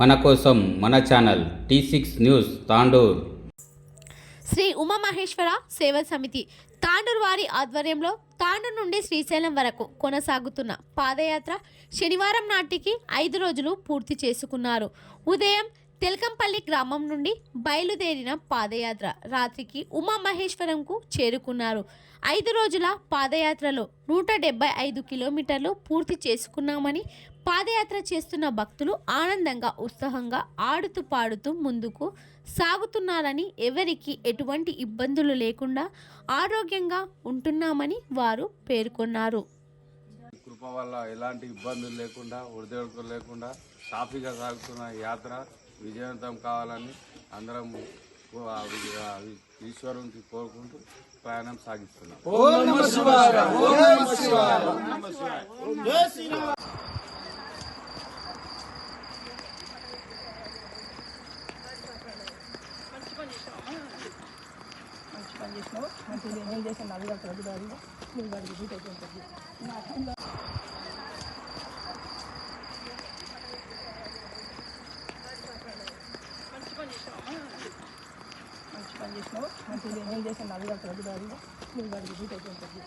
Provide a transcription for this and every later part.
మన కోసం మన channel T six news Tandur. Sri Umamaheswara Seva Samiti Tandur వారి ఆధ్వర్యంలో తాండూరు నుండి శ్రీశైలం వరకు కొనసాగుతున్న పాదయాత్ర శనివారం నాటికి ఐదు రోజులు పూర్తి చేసుకున్నారు. ఉదయం తెలకంపల్లి గ్రామం నుండి బయలుదేరిన పాదయాత్ర రాత్రికి ఉమామహేశ్వరంకు చేరుకున్నారు. ఐదు రోజుల పాదయాత్రలో నూట డెబ్బై ఐదు కిలోమీటర్లు పూర్తి చేసుకున్నామని పాదయాత్ర చేస్తున్న భక్తులు ఆనందంగా ఉత్సాహంగా ఆడుతూ పాడుతూ ముందుకు సాగుతున్నారని ఎవరికి ఎటువంటి ఇబ్బందులు లేకుండా ఆరోగ్యంగా ఉంటున్నామని వారు పేర్కొన్నారు. కృప వల్ల ఎలాంటి ఇబ్బందులు లేకుండా ఒడిదొడుకులు లేకుండా సాఫీగా సాగుతున్న యాత్ర విజయవంతం కావాలని అందరం ఈశ్వరునికి కోరుకుంటూ ప్రయాణం సాగిస్తున్నాం పని నేను చేసిన అది కాదు అది కాదు నువ్వు వాడికి బీట్ అయిపోతుంది మంచి పని చేసినావు నేను నువ్వు వాడికి అయిపోతుంది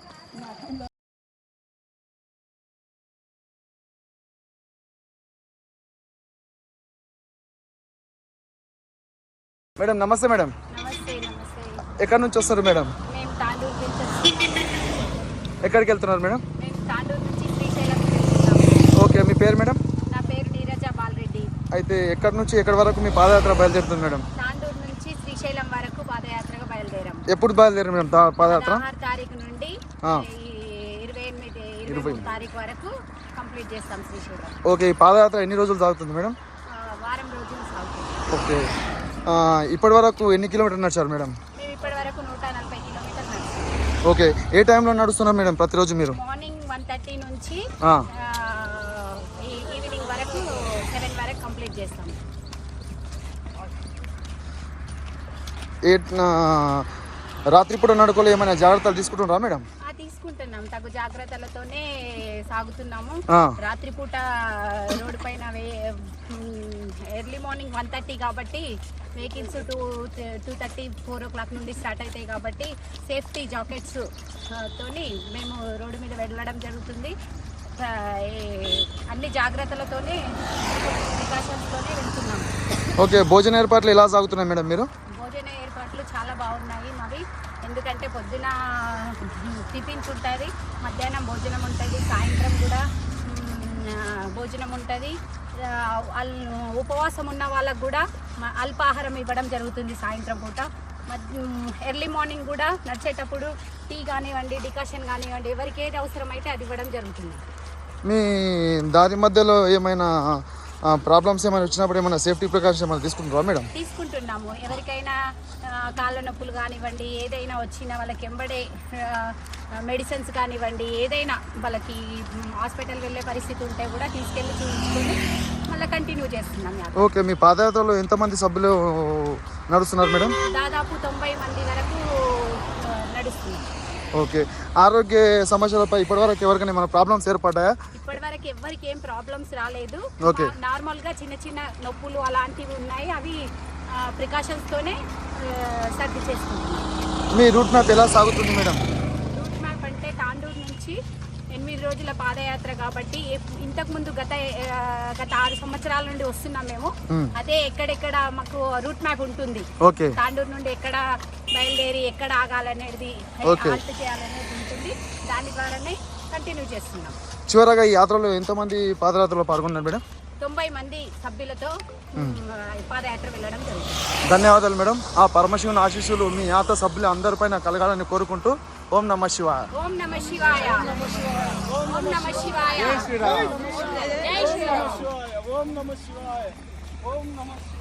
మేడం. నమస్తే మేడం నమస్తే. ఎక్కడి నుంచి వస్తారు మేడం మేము తాండూరు నుంచి వస్తున్నాం. ఎక్కడికి వెళ్తున్నారు మేడం? మేము తాండూరు నుంచి శ్రీశైలం వెళ్తున్నాం ఓకే మీ పేరు మేడం? నా పేరు నీరజ బాలరెడ్డి. అయితే ఎక్కడి నుంచి ఎక్కడి వరకు మీ పాదయాత్ర బయలుదేరుతుంది మేడం? తాండూరు నుంచి శ్రీశైలం వరకు పాదయాత్రగా బయలుదేరాం ఎప్పుడు బయలుదేరు మేడం? పాదయాత్ర? తారీఖు నుండి ఇరవై ఎనిమిది ఇరవై తారీఖు వరకు కంప్లీట్ చేస్తాం శ్రీశైలం. ఓకే ఈ పాదయాత్ర ఎన్ని రోజులు సాగుతుంది మేడం? వారం రోజులు సాగుతుంది. ఓకే. ఇప్పటి వరకు ఎన్ని కిలోమీటర్లు నడిచారు మేడం మేము ఇప్పటి వరకు నూట నలభై కిలోమీటర్లు నడుస్తాం ఓకే ఏ టైంలో నడుస్తున్నారు మేడం ప్రతిరోజు మీరు? మార్నింగ్ వన్ థర్టీ నుంచి ఆ, ఈవినింగ్ వరకు సెవెన్ వరకు కంప్లీట్ చేస్తాం. ఏ ఆ, రాత్రిపూట నడుకోలే ఏమైనా జాగ్రత్తలు తీసుకుంటున్నారా మేడం? తీసుకుంటున్నాం. తగు జాగ్రత్తలతోనే సాగుతున్నాము. రాత్రిపూట రోడ్డు పైన ఎర్లీ మార్నింగ్ వన్ థర్టీ కాబట్టి vehicles two two thirty four ఓ క్లాక్ నుండి స్టార్ట్ అవుతాయి కాబట్టి సేఫ్టీ జాకెట్స్ తోని మేము రోడ్డు మీద వెళ్ళడం జరుగుతుంది. అన్ని జాగ్రత్తలతోనే ప్రికాషన్స్తోనే వెళ్తున్నాము. ఓకే భోజన ఏర్పాట్లు ఎలా సాగుతున్నాయి మేడం మీరు? భోజన ఏర్పాట్లు చాలా బాగున్నాయి. మావి ఎందుకంటే పొద్దున టిఫిన్స్ ఉంటుంది మధ్యాహ్నం భోజనం ఉంటుంది సాయంత్రం కూడా భోజనం ఉంటుంది. ఉపవాసం ఉన్న వాళ్ళకు కూడా అల్పాహారం ఇవ్వడం జరుగుతుంది సాయంత్రం పూట. ఎర్లీ మార్నింగ్ కూడా నడిచేటప్పుడు టీ కానివ్వండి డికాషన్ కానివ్వండి ఎవరికి ఏది అవసరమైతే అది ఇవ్వడం జరుగుతుంది. మీ దారి మధ్యలో ఏమైనా ప్రాబ్లమ్స్ ఏమైనా వచ్చినప్పుడు ఏమైనా సేఫ్టీ ప్రికాషన్స్ ఏమైనా తీసుకుంటారా మేడం? తీసుకుంటున్నాము. ఎవరికైనా కాళ్ళ నొప్పులు కానివ్వండి ఏదైనా వచ్చినా వాళ్ళకి ఎంబడే మెడిసిన్స్ కానివ్వండి ఏదైనా వాళ్ళకి హాస్పిటల్ వెళ్ళే పరిస్థితి ఉంటే కూడా తీసుకెళ్ళి చూపించుకొని మళ్ళీ కంటిన్యూ చేస్తున్నాం. ఓకే మీ పాదయాత్రలో ఎంతమంది సభ్యులు నడుస్తున్నారు మేడం? దాదాపు తొంభై మంది వరకు ఆ, నడుస్తున్నాం ఓకే. ఆరోగ్య సమస్యలపై ఇప్పటివరకు ఎవరికైనా మన ప్రాబ్లమ్స్ ఏర్పడ్డాయా? ఇప్పటి వరకు ఎవరికి ఏం ప్రాబ్లమ్స్ రాలేదు. Okay. నార్మల్గా చిన్న చిన్న నొప్పులు అలాంటివి ఉన్నాయి. అవి ప్రికాషన్స్ తోనే సర్ది చేసుకుంటున్నాం. మీ రూట్ మ్యాప్ ఎలా సాగుతుంది మేడం రూట్ మ్యాప్ అంటే తాండూరు నుంచి రోజుల పాదయాత్ర కాబట్టి ఇంతకు ముందు గత గత ఆరు సంవత్సరాల నుండి వస్తున్నాం మేము. అదే ఎక్కడెక్కడ మాకు రూట్ మ్యాప్ ఉంటుంది. తాండూరు నుండి ఎక్కడ బయలుదేరి ఎక్కడ ఆగాలనేది చేయాలనేది ఉంటుంది. దాని ద్వారానే కంటిన్యూ చేస్తున్నాం. చివరగా ఈ యాత్రలో ఎంతమంది పాదయాత్రలో పాల్గొన్నారు మేడం? తొంభై మంది సభ్యులతో పాదయాత్ర వెళ్ళడం జరుగుతుంది. ధన్యవాదాలు మేడం. ఆ పరమశివుని ఆశీస్సులు మీ యాత్ర సభ్యులు అందరిపైన కలగాలని కోరుకుంటూ ఓం నమ శివాయ. ఓం నమ శివాయ. ఓం నమ శివాయ. జై శ్రీరామ్. सिटी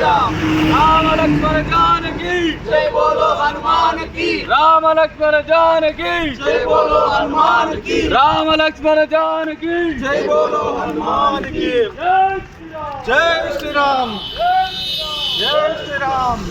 రామ లక్ష్మణ జానకి జై బోలో హనుమాన్కి రామ లక్ష్మణ జానకి జై బోలో హనుమాన్కి రామ లక్ష్మణ జానకి జై బోలో హనుమాన్కి జై శ్రీరామ్. జై శ్రీరామ్.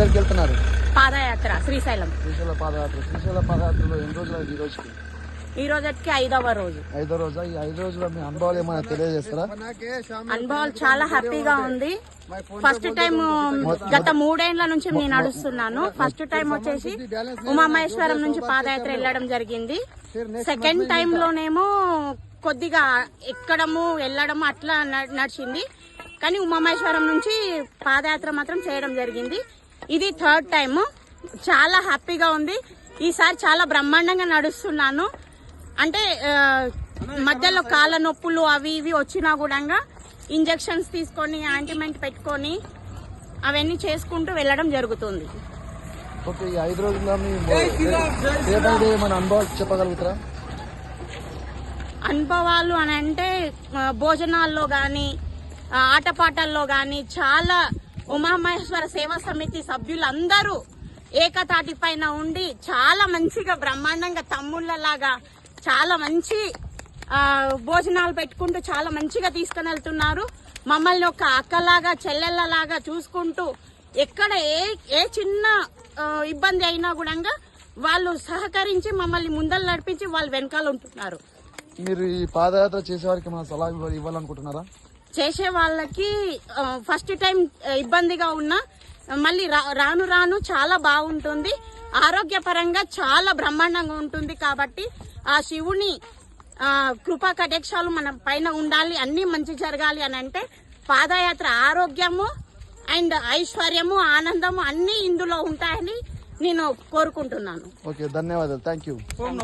ఎక్కడికి వెళ్తున్నారు. పాదయాత్ర శ్రీశైలం. శ్రీశైల పాదయాత్ర. శ్రీశైల పాదయాత్రలో ఎన్ని రోజులు ఈ రోజుకి? ఈ రోజుకి ఐదవ రోజు. ఐదో రోజా? ఈ ఐదు రోజుల మీ అనుభవాలు ఏమైనా తెలియజేస్తారా? అనుభవాలు చాలా హ్యాపీగా ఉంది. ఫస్ట్ టైం గత మూడేళ్ళ నుంచి నేను నడుస్తున్నాను. ఫస్ట్ టైం వచ్చేసి ఉమామహేశ్వరం నుంచి పాదయాత్ర వెళ్ళడం జరిగింది. సెకండ్ టైం లోనేమో కొద్దిగా ఎక్కడము వెళ్ళడము అట్లా నడిచింది. కానీ ఉమామహేశ్వరం నుంచి పాదయాత్ర మాత్రం చేయడం జరిగింది. ఇది థర్డ్ టైం చాలా హ్యాపీగా ఉంది. ఈసారి చాలా బ్రహ్మాండంగా నడుస్తున్నాను. అంటే మధ్యలో కాళ్ళ నొప్పులు అవి ఇవి వచ్చినా కూడా ఇంజెక్షన్స్ తీసుకొని యాంటీమెంట్ పెట్టుకొని అవన్నీ చేసుకుంటూ వెళ్ళడం జరుగుతుంది. ఓకే ఈ ఐదు రోజుల్లో అనుభవాలు చెప్పగలుగుతారా? అనుభవాలు అని అంటే భోజనాల్లో కానీ ఆటపాటల్లో కానీ చాలా ఉమామహేశ్వర సేవా సమితి సభ్యులందరూ ఏకతాటి పైన ఉండి చాలా మంచిగా బ్రహ్మాండంగా తమ్ముళ్ళలాగా చాలా మంచి భోజనాలు పెట్టుకుంటూ చాలా మంచిగా తీసుకుని వెళ్తున్నారు. మమ్మల్ని ఒక అక్కలాగా చెల్లెళ్ళలాగా చూసుకుంటూ ఎక్కడ ఏ ఏ చిన్న ఇబ్బంది అయినా కూడా వాళ్ళు సహకరించి మమ్మల్ని ముందలు నడిపించి వాళ్ళు వెనకాల ఉంటున్నారు. మీరు ఈ పాదయాత్ర చేసే వారికి ఏమైనా సలహా ఇవ్వాలనుకుంటున్నారా? చేసే వాళ్ళకి ఫస్ట్ టైం ఇబ్బందిగా ఉన్నా మళ్ళీ రా- రాను రాను చాలా బాగుంటుంది. ఆరోగ్యపరంగా చాలా బ్రహ్మాండంగా ఉంటుంది కాబట్టి ఆ శివుని ఆ, కృపా కటాక్షాలు మన పైన ఉండాలి అన్ని మంచి జరగాలి అని అంటే పాదయాత్ర ఆరోగ్యము అండ్ ఐశ్వర్యము ఆనందము అన్ని ఇందులో ఉంటాయని నేను కోరుకుంటున్నాను. ఓకే ధన్యవాదాలు. Thank you. ఓం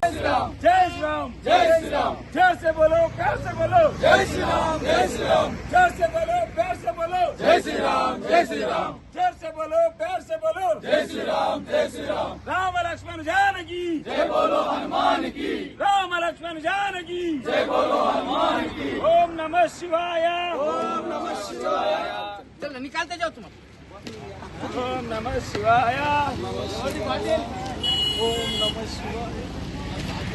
श्री राम जय श्री राम जय श्री राम जय से बोलो प्यार बोलो। जय श्री राम जय श्री राम जय बोलो प्यार से बोलो। जय श्री राम जय श्री राम जय से बोलो प्यार से बोलो। जय श्री राम जय श्री राम राम लक्ष्मण जान की। जय बोलो हनुमान की। राम लक्ष्मण जान की। जय बोलो हनुमान ओम नमः शिवाय। ओम नमः शिवाय। चलो निकालते जाओ तुम। ओम नमः शिवाय। ओम नमः शिवाय।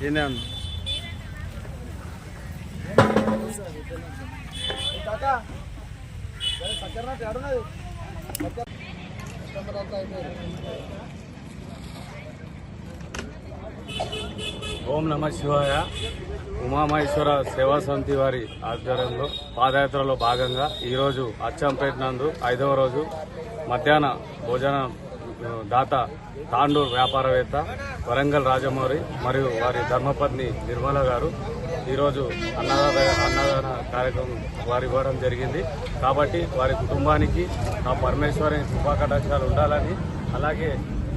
ఈయనే ఉన్నా. ఓం నమ శివాయ ఉమామహేశ్వర సేవా సమితి వారి ఆధ్వర్యంలో పాదయాత్రలో భాగంగా ఈరోజు అచ్చంపేట నందు ఐదవ రోజు మధ్యాహ్న భోజనం దాత తాండూర్ వ్యాపారవేత్త వరంగల్ రాజమౌరి మరియు వారి ధర్మపత్ని నిర్మల గారు ఈరోజు అన్నదాన అన్నదాన కార్యక్రమం వారి ఇవ్వడం జరిగింది. కాబట్టి వారి కుటుంబానికి ఆ పరమేశ్వరి కృపాకటాక్షాలు ఉండాలని అలాగే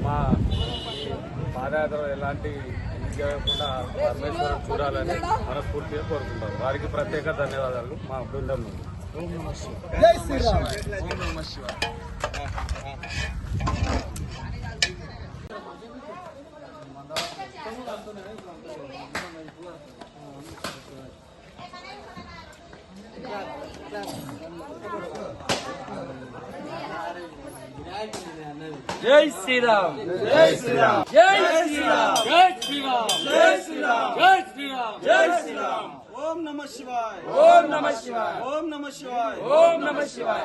మా పాదయాత్ర ఎలాంటి జరగకుండా పరమేశ్వరం చూడాలని మనస్ఫూర్తిగా కోరుకుంటాం వారికి ప్రత్యేక ధన్యవాదాలు. మా బృందం నుండి. జై శ్రీరామ్. జై శ్రీరామ్. జై శ్రీరామ్. జై శ్రీరామ్. జై శ్రీరామ్. జై శ్రీరామ్. జై శ్రీరామ్. ఓం నమ శివాయ. ఓం నమ శివాయ. ఓం నమ శివాయ. ఓం నమ శివాయ.